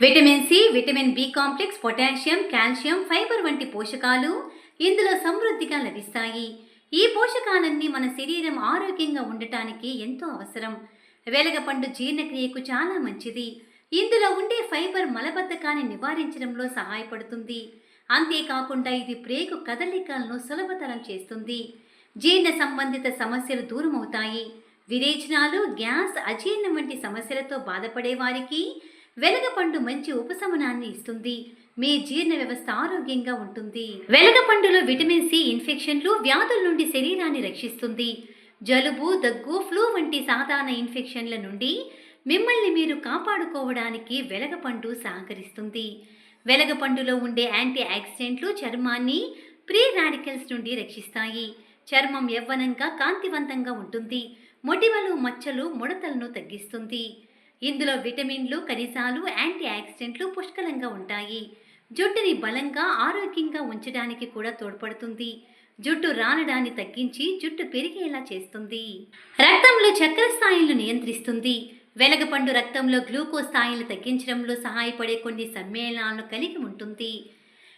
Vitamin C vitamin B complex potassium calcium fibre వంటి పోషకాలు ఇందులో సమృద్ధిగా లభిస్తాయి. ఈ పోషకాలన్నీ మన శరీరం ఆరోగ్యంగా ఉండటానికి ఎంతో అవసరం. వెలగపండు జీర్ణక్రియకు చాలా మంచిది. ఇందులో ఉండే ఫైబర్ మలబద్ధకాన్ని నివారించడంలో సహాయపడుతుంది. అంతేకాకుండా ఇది ప్రేగు కదలికలను సులభతరం చేస్తుంది. జీర్ణ సంబంధిత సమస్యలు దూరమవుతాయి. విరేచనాలు గ్యాస్ అజీర్ణం వంటి సమస్యలతో బాధపడే వారికి వెలగపండు మంచి ఉపశమనాన్ని ఇస్తుంది. మీ జీర్ణ వ్యవస్థ ఆరోగ్యంగా ఉంటుంది. వెలగపండులో విటమిన్ సి ఇన్ఫెక్షన్లు వ్యాధుల నుండి శరీరాన్ని రక్షిస్తుంది. జలుబు దగ్గు ఫ్లూ వంటి సాధారణ ఇన్ఫెక్షన్ల నుండి మిమ్మల్ని మీరు కాపాడుకోవడానికి వెలగపండు సహకరిస్తుంది. వెలగపండులో ఉండే యాంటీ ఆక్సిడెంట్లు చర్మాన్ని ప్రీ రాడికల్స్ నుండి రక్షిస్తాయి. చర్మం యవ్వనంగా కాంతివంతంగా ఉంటుంది. మొటిమలు మచ్చలు ముడతలను తగ్గిస్తుంది. ఇందులో విటమిన్లు ఖనిజాలు యాంటీ ఆక్సిడెంట్లు పుష్కలంగా ఉంటాయి. జుట్టుని బలంగా ఆరోగ్యంగా ఉంచడానికి కూడా తోడ్పడుతుంది. జుట్టు రానడాన్ని తగ్గించి జుట్టు పెరిగేలా చేస్తుంది. రక్తంలో చక్కెర స్థాయిలను నియంత్రిస్తుంది. వెలగపండు రక్తంలో గ్లూకోజ్ స్థాయిలు తగ్గించడంలో సహాయపడే కొన్ని సమ్మేళనాలను కలిగి ఉంటుంది.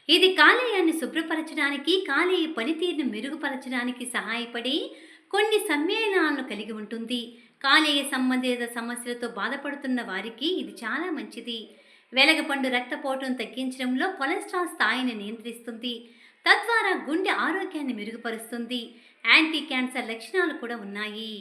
ఇది కాలేయాన్ని శుభ్రపరచడానికి కాలేయ పనితీరును మెరుగుపరచడానికి సహాయపడే కొన్ని సమ్మేళనాలను కలిగి ఉంటుంది. కాలేయ సంబంధిత సమస్యలతో బాధపడుతున్న వారికి ఇది చాలా మంచిది. వెలగపండు రక్తపోటును తగ్గించడంలో కొలెస్ట్రాల్ స్థాయిని నియంత్రిస్తుంది. తద్వారా గుండె ఆరోగ్యాన్ని మెరుగుపరుస్తుంది. యాంటీ క్యాన్సర్ లక్షణాలు కూడా ఉన్నాయి.